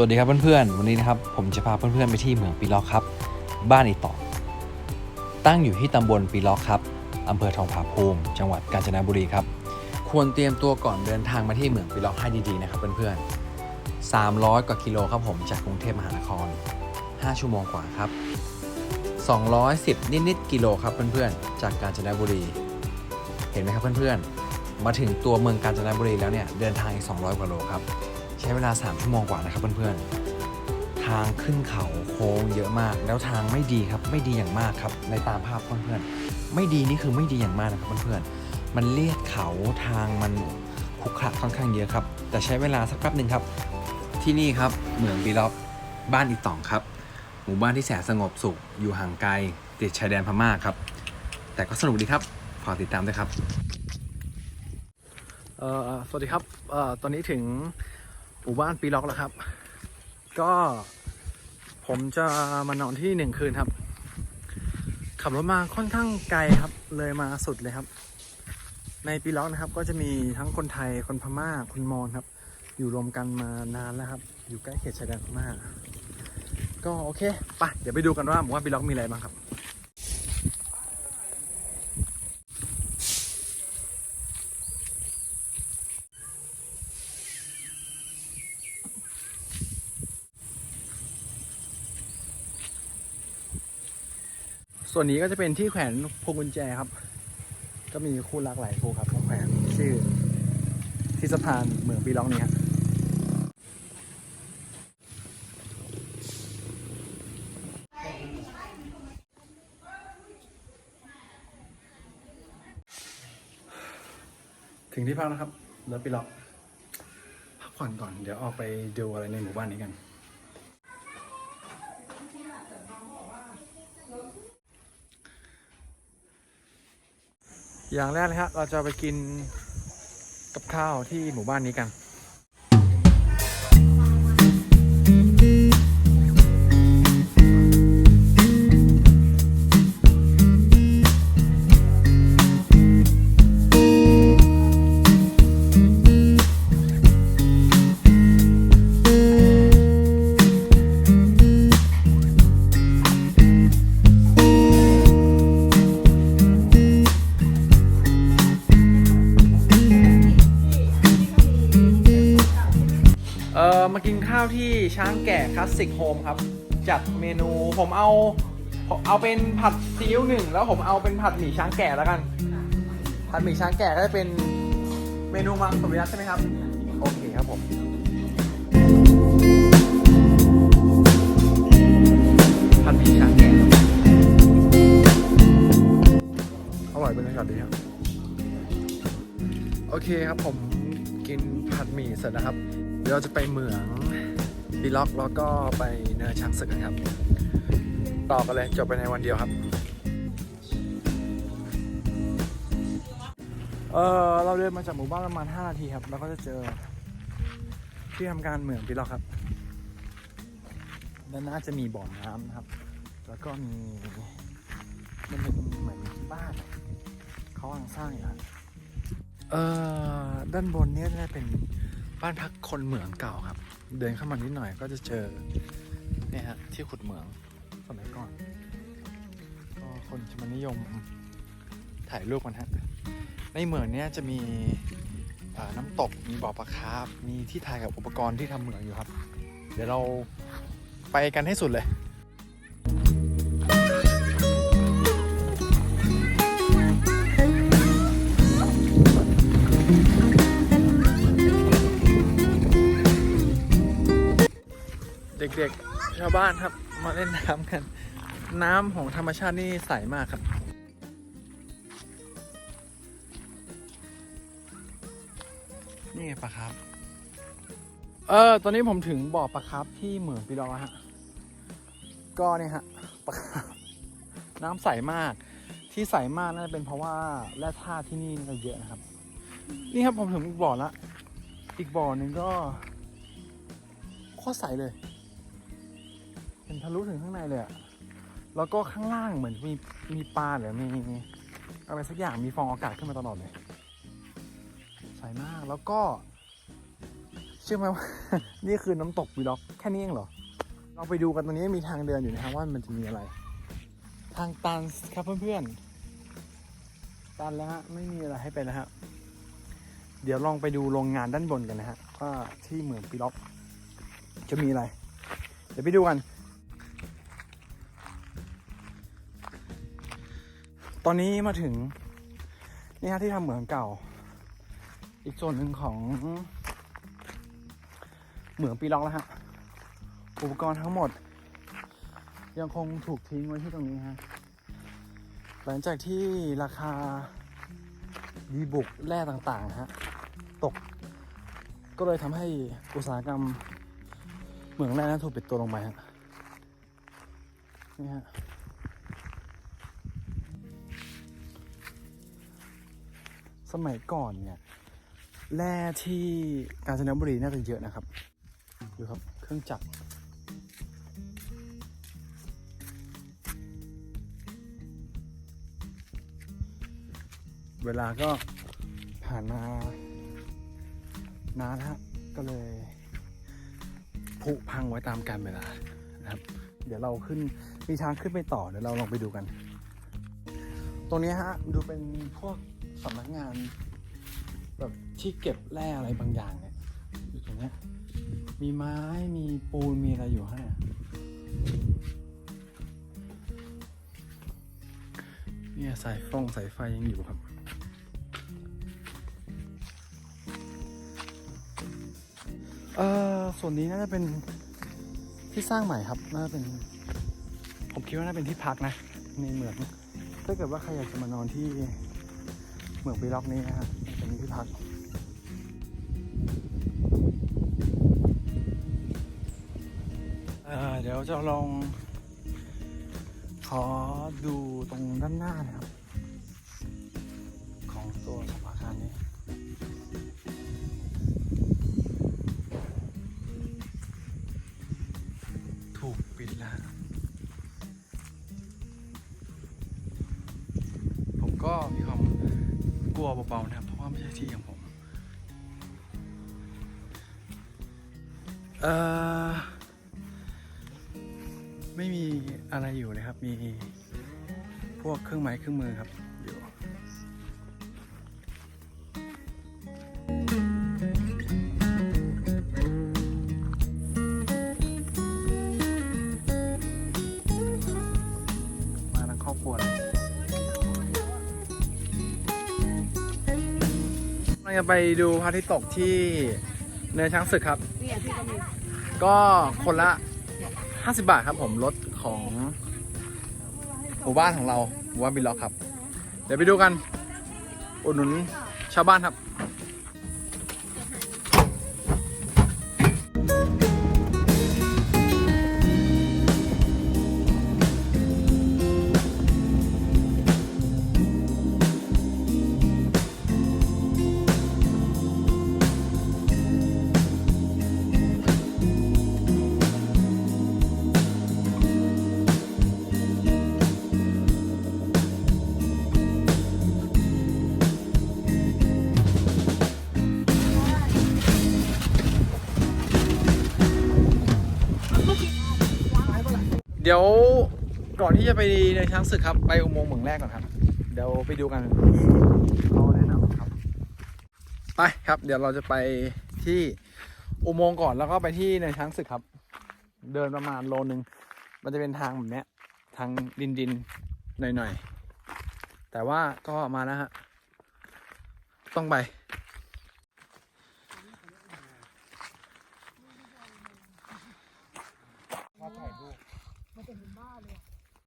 วัสดีครับเพื่อนๆ วันนี้นะครับผมจะพาเพื่อนๆไปที่เมืองปีล็อกครับ บ้านอีต่อ ตั้งอยู่ที่ตำบลปีล็อกครับอำเภอทองผาภูมิ จังหวัดกาญจนบุรีครับ ควรเตรียมตัวก่อนเดินทางมาที่เมืองปีล็อกให้ดีๆนะครับเพื่อนๆ 300 กว่ากิโลครับผมจากกรุงเทพมหานคร 5 ชั่วโมงกว่าครับ 210 นิดๆกิโลครับเพื่อนๆ จากกาญจนบุรี เห็นไหมครับเพื่อนๆ มาถึงตัวเมืองกาญจนบุรีแล้วเนี่ยเดินทางอีก 200 กว่าโลครับ ใช้เวลา 3 ชั่วโมงกว่านะครับเพื่อนๆ ทางขึ้นเขาโค้งเยอะมาก แล้วทางไม่ดีครับไม่ดีอย่างมากครับในตามภาพเพื่อนๆ ไม่ดีนี่คือไม่ดีอย่างมากนะครับเพื่อนๆ มันเลียดเขาทางมันขรุขระค่อนข้างเยอะครับ แต่ใช้เวลาสักแป๊บหนึ่งครับ ที่นี่ครับเหมืองบีล็อกบ้านอีตองครับ หมู่บ้านที่แสนสงบสุข อยู่ห่างไกลติดชายแดนพม่าครับ แต่ก็สนุกดีครับฝากติดตามด้วยครับสวัสดีครับออตอนนี้ถึง มู่บ้านปีล็อกแล้วครับ ก็ผมจะมานอนที่หนึ่งคืนครับ ขับรถมาค่อนข้างไกลครับ เลยมาสุดเลยครับ ในปีล็อกนะครับ ก็จะมีทั้งคนไทยคนพม่าคนมอญครับ อยู่รวมกันมานานแล้วครับ อยู่ใกล้เขตชายแดนพม่าก็โอเคไปเดี๋ยวไปดูกันว่าหมู่บ้านปีล็อกมีอะไรบ้างครับ ส่วนนี้ก็จะเป็นที่แขวนพวงกุญแจครับ ก็มีคู่รักหลายคู่ครับมาแขวนชื่อที่สะพานเหมืองปีล็อกนี้ครับถึงที่พักนะครับเลิฟปีล็อกพักผ่อนก่อนเดี๋ยวออกไปดูอะไรในหมู่บ้านนี้กัน อย่างแรกเลยฮะเราจะไปกินกับข้าวที่หมู่บ้านนี้กัน ออมากินข้าวที่ช้างแก่คลาสสิกโฮมครับ จัดเมนูผมเอาเอาเป็นผัดซีอิ๊วหนึ่งแล้วผมเอาเป็นผัดหมี่ช้างแก่แล้วกัน ผัดหมี่ช้างแก่ก็จะเป็นเมนูมังสวิรัตใช่ไหมครับ โอเคครับผมผัดหมี่ช้างแก่อร่อยเป็นยังไงดีครับ โอเคครับผมกินผัดหมี่เสร็จนะครับ เดี๋ยวเราจะไปเหมืองบีล็อกแล้วก็ไปเนินช้างศึกกันครับ ต่อกันเลยจบไปในวันเดียวครับ เออเราเดินมาจากหมู่บ้านประมาณ 5 นาทีครับ แล้วก็จะเจอ ที่ทำการเหมืองบีล็อกครับด้านหน้าจะมีบ่อน้ำนะครับ แล้วก็มีมันเป็นเหมือนบ้านเขากำลังสร้างอยู่ครับเอ่อด้านบนเนี้จะเป็น บ้านพักคนเหมืองเก่าครับ เดินเข้ามานิดหน่อยก็จะเจอเนี่ยฮะที่ขุดเหมืองสมัยก่อนก็คนจะมานิยมถ่ายรูปกันฮะในเหมืองเนี้ยจะมีน้ำตกมีบ่อปลาคาร์ฟมีที่ถ่ายกับอุปกรณ์ที่ทำเหมืองอยู่ครับ เดี๋ยวเราไปกันให้สุดเลย ด็กๆชาวบ้านครับ มาเล่นน้ำกัน น้ำของธรรมชาตินี่ใสมากครับนี่ไงปลาครับ เออ ตอนนี้ผมถึงบ่อปลาครับที่เหมืองปีดอฮะ ก็เนี่ยฮะปลาครับน้ำใสมาก ที่ใสมากน่าจะเป็นเพราะว่าแร่ธาตุที่นี่น่าจะเยอะนะครับ นี่ครับผมถึงอีกบ่อละ อีกบ่อหนึ่งก็โคตรใสเลย เห็นทะลุถึงข้างในเลยอะแล้วก็ข้างล่างเหมือนมีมีปลาหรือมีอะไรสักอย่างมีฟองอากาศขึ้นมาตลอดเลยใสมากแล้วก็ เชื่อไหมว่า นี่คือน้ำตกวีล็อกแค่นี้เองเหรอ เราไปดูกันตรงนี้มีทางเดินอยู่นะครับว่ามันจะมีอะไร ทางตันครับเพื่อนๆตันแล้วฮะไม่มีอะไรให้ไปแล้วฮะเดี๋ยวลองไปดูโรงงานด้านบนกันนะฮะว่าที่เหมืองปีล็อกจะมีอะไร เดี๋ยวไปดูกัน ตอนนี้มาถึงนี่ฮะที่ทำเหมืองเก่า อีกส่วนหนึ่งของเหมืองปีล็อกแล้วฮะ อุปกรณ์ทั้งหมด ยังคงถูกทิ้งไว้ที่ตรงนี้ฮะ หลังจากที่ราคาดีบุกแร่ต่างๆฮะ ตก ก็เลยทำให้อุตสาหกรรมเหมืองแร่นั้นถูกปิดตัวลงไปฮะ นี่ฮะ สมัยก่อนเนี่ยแร่ที่กาญจนบุรีน่าจะเยอะนะครับ ดูครับเครื่องจักรเวลาก็ผ่านมานานฮะก็เลยผุพังไว้ตามกาลเวลานะครับ เดี๋ยวเราขึ้นมีทางขึ้นไปต่อเดี๋ยวเราลองไปดูกัน ตรงนี้ฮะดูเป็นพวก สำนักงานแบบที่เก็บแร่อะไรบางอย่างเนี่ยอยู่ตรงนี้มีไม้มีปูนมีอะไรอยู่ฮะเนี่ยเนี่ยสายฟงสายไฟยังอยู่ครับเอ่อส่วนนี้น่าจะเป็นที่สร้างใหม่ครับน่าจะเป็น ผมคิดว่าน่าเป็นที่พักนะ ในเหมืองถ้าเกิดว่าใครอยากจะมานอนที่ เหมืองปีล็อกนี้นะฮะเป็นที่พักเเดี๋ยวจะลองขอดูตรงด้านหน้านะครับ นะครับ เพราะว่าไม่ใช่ที่ของผม เอ่อ ไม่มีอะไรอยู่เลยครับ มีพวกเครื่องไม้เครื่องมือครับ เราจะไปดูพระอาทิตย์ตกที่เนินช้างศึกครับ เนี่ยพี่ก็มีก็คนละ 50 บาทครับผมรถของหมู่บ้านของเราหมู่บ้านบิลล็อกครับ เดี๋ยวไปดูกัน อุดหนุนชาวบ้านครับ ดี๋ยวก่อนที่จะไปเดินช้างศึกครับ ไปอุโมงค์เหมืองแรกก่อนครับ เดี๋ยวไปดูกันเขาแนะนำครับ ไปครับ เดี๋ยวเราจะไปที่อุโมงค์ก่อนแล้วก็ไปที่ในช้างศึกครับ เดินประมาณโลนึง มันจะเป็นทางแบบเนี้ย ทางดินดินๆหน่อยๆ แต่ว่าก็มาแล้วฮะ ต้องไป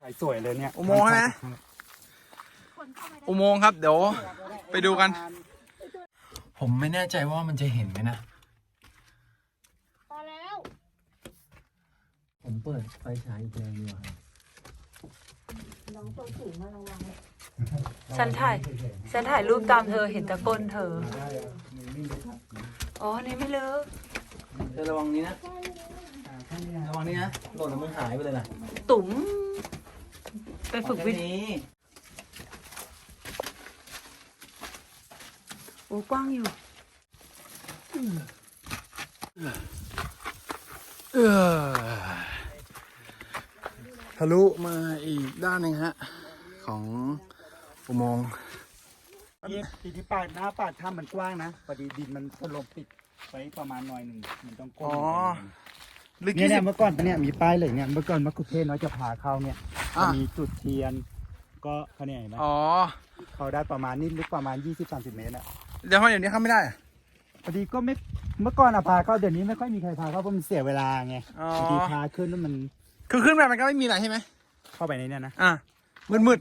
ถ่ายสวยเลยเนี่ยอุโมงค์นะอุโมงค์ครับเดี๋ยวไปดูกัน ผมไม่แน่ใจว่ามันจะเห็นไหมนะ พอแล้ว ผมเปิดไฟฉายอีกแรงดีกว่าน้องตัวสูงมาระวังฉันถ่ายฉันถ่ายรูปตามเธอเห็นแตะก้นเธออ๋อ นี่ไม่ลึกเธอระวังนี้นะ ระวังนี้นะหล่นแล้วมึงหายไปเลยนะตุ๋มไปฝึกวิทย์นี้โอ้กว้างอยู่เออทะลุมาอีกด้านหนึ่งฮะ ของอุโมงค์ทีทีที่ปาดหน้าปาดถ้ำมันกว้างนะพอดีดินมันถล่มปิดไว้ประมาณหน่อยหนึ่งมันต้องก้มอ๋อ ลึกเนี่ยที่เนี่สุยดเมื่อก่อนเนี่ยมีป้ายเลยเนี่ยเมื่อก่อนมะกุเทศน้อยจะพาเข้าเนี่ยอะ จะมีจุดเทียน ก็เขาเนี่ยเห็นไหมอ๋อเขาได้ประมาณนี้ลึกประมาณ 20-30 เมตรอะเดี๋ยวทำไมเดี๋ยวนี้เข้าไม่ได้อะพอดีก็ไม่เมื่อก่อนอะพาเข้าเดี๋ยวนี้ไม่ค่อยมีใครพาเข้าเพราะมันเสียเวลาไงอ๋อบางทีพาขึ้นแล้วมันคือขึ้นไปมันก็ไม่มีอะไรใช่ไหมเข้าไปในเนี้นะอะมืดมืด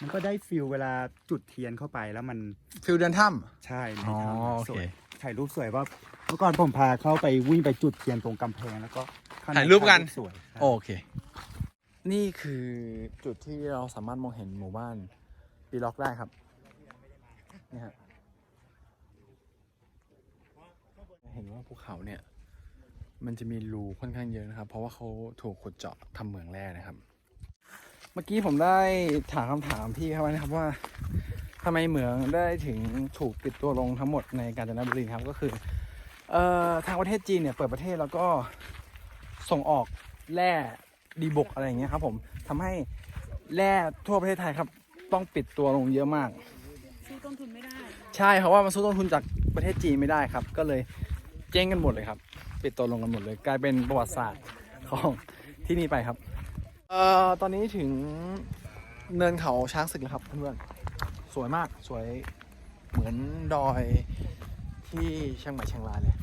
มันก็ได้ฟิลเวลาจุดเทียนเข้าไปแล้วมัน ๆฟิลเดินถ้ ใช่ในอ๋อถ้ำอะโอเคสวยถ่ายรูปสวยว่าเมื่อก่อนผมพาเข้าไปวิ่งไปจุดเทียนตรงกำแพงแล้วก็ข้งใน ถ่ายรูปกัน สวยำโอเค นี่คือจุดที่เราสามารถมองเห็นหมู่บ้านปีล็อกได้ครับนี่ฮะเห็นว่าภูเขาเนี่ย มันจะมีรูค่อนข้างเยอะนะครับ เพราะว่าเขาถูกขุดเจาะทำเหมืองแร่นะครับ เมื่อกี้ผมได้ถามคำถามพี่เขาไว้นะครับว่าทำไมเหมืองได้ถึงถูกปิดตัวลงทั้งหมดในกาญจนบุรีครับก็คือ เอ่อทางประเทศจีนเนี่ยเปิดประเทศแล้วก็ ส่งออกแร่ดีบุกอะไรอย่างเงี้ยครับ ผมทำให้แร่ทั่วประเทศไทยครับ ต้องปิดตัวลงเยอะมาก สู้ต้นทุนไม่ได้ ใช่เพราะว่ามันสู้ต้นทุนจากประเทศจีนไม่ได้ครับ ก็เลยเจ๊งกันหมดเลยครับ ปิดตัวลงกันหมดเลย กลายเป็นประวัติศาสตร์ของที่นี่ไปครับเอ่อตอนนี้ถึงเนินเขาช้างศึกแล้วครับเพื่อนๆสวยมากสวยเหมือนดอยที่เชียงใหม่เชียงรายเลย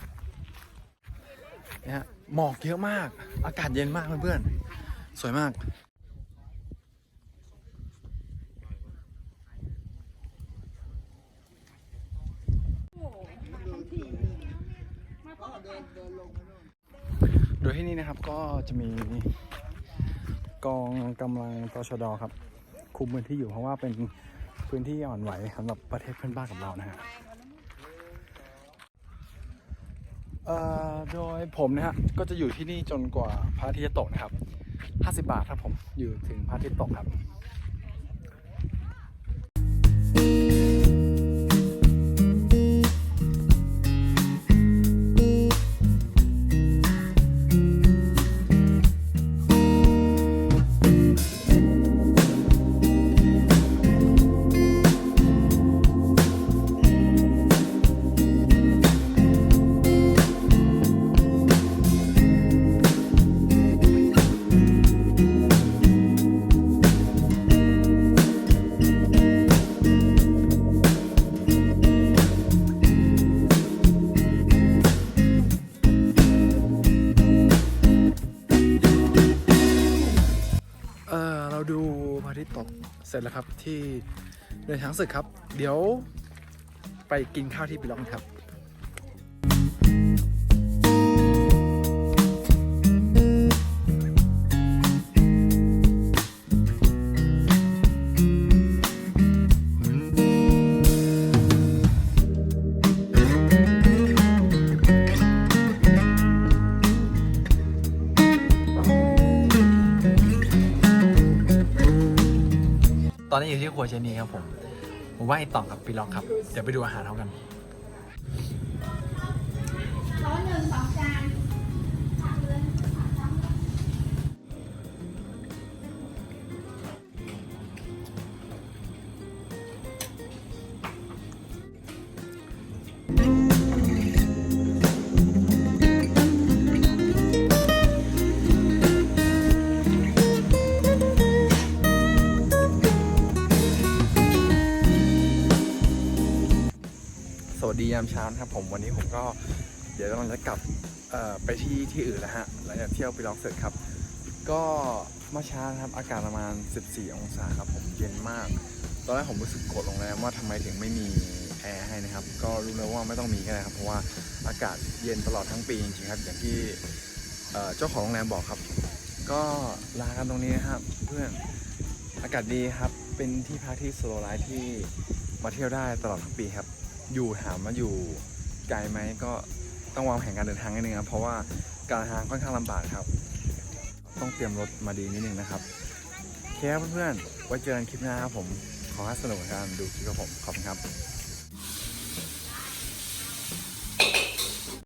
นะฮะ หมอกเยอะมาก อากาศเย็นมากเพื่อนๆ สวยมากโดยที่นี่นะครับก็จะมีกองกำลังตชดครับ คุมพื้นที่อยู่เพราะว่าเป็นพื้นที่อ่อนไหวสำหรับประเทศเพื่อนบ้านกับเรานะฮะเอ่อ โดยผมนะฮะก็จะอยู่ที่นี่จนกว่าพระอาทิตย์จะตกนะครับ 50 บาทครับผมอยู่ถึงพระอาทิตย์ตกครับ ทิตย์ตกเสร็จแล้วครับที่เดินช้างศึกครับ เดี๋ยวไปกินข้าวที่ปิลองครับ ตอนนี้อยู่ที่ครัวเชนีครับผมผมว่าไอต่องกับปีล็อกครับ เดี๋ยวไปดูอาหารเขากันสวัสองจา มเช้านะครับผมวันนี้ผมก็เดี๋ยวกำลังจะกลับไปที่ที่อื่นแล้วฮะหลังจากเที่ยวไปล็องเสร็จครับ ก็เมื่อเช้านะครับอากาศประมาณ 14 องศาครับผมเย็นมาก ตอนแรกผมรู้สึกโกรธโรงแรมว่าทำไมถึงไม่มีแอร์ให้นะครับ ก็รู้แล้วว่าไม่ต้องมีก็ได้ครับ เพราะว่าอากาศเย็นตลอดทั้งปีจริงๆครับ อย่างที่เอ่อเจ้าของโรงแรมบอกครับ ก็ลากันตรงนี้นะครับ เพื่อนอากาศดีครับ เป็นที่พักที่สโลไลท์ที่มาเที่ยวได้ตลอดทั้งปีครับ อยู่ถามว่าอยู่ไกลไหมก็ต้องวางแผนการเดินทางนิดนึงครับเพราะว่าการทางค่อนข้างลำบากครับ ต้องเตรียมรถมาดีนิดนึงนะครับโอเคครับเพื่อนๆไว้เจอกันคลิปหน้าครับผมขอให้สนุกกับการดูคลิปของผมขอบคุณครับ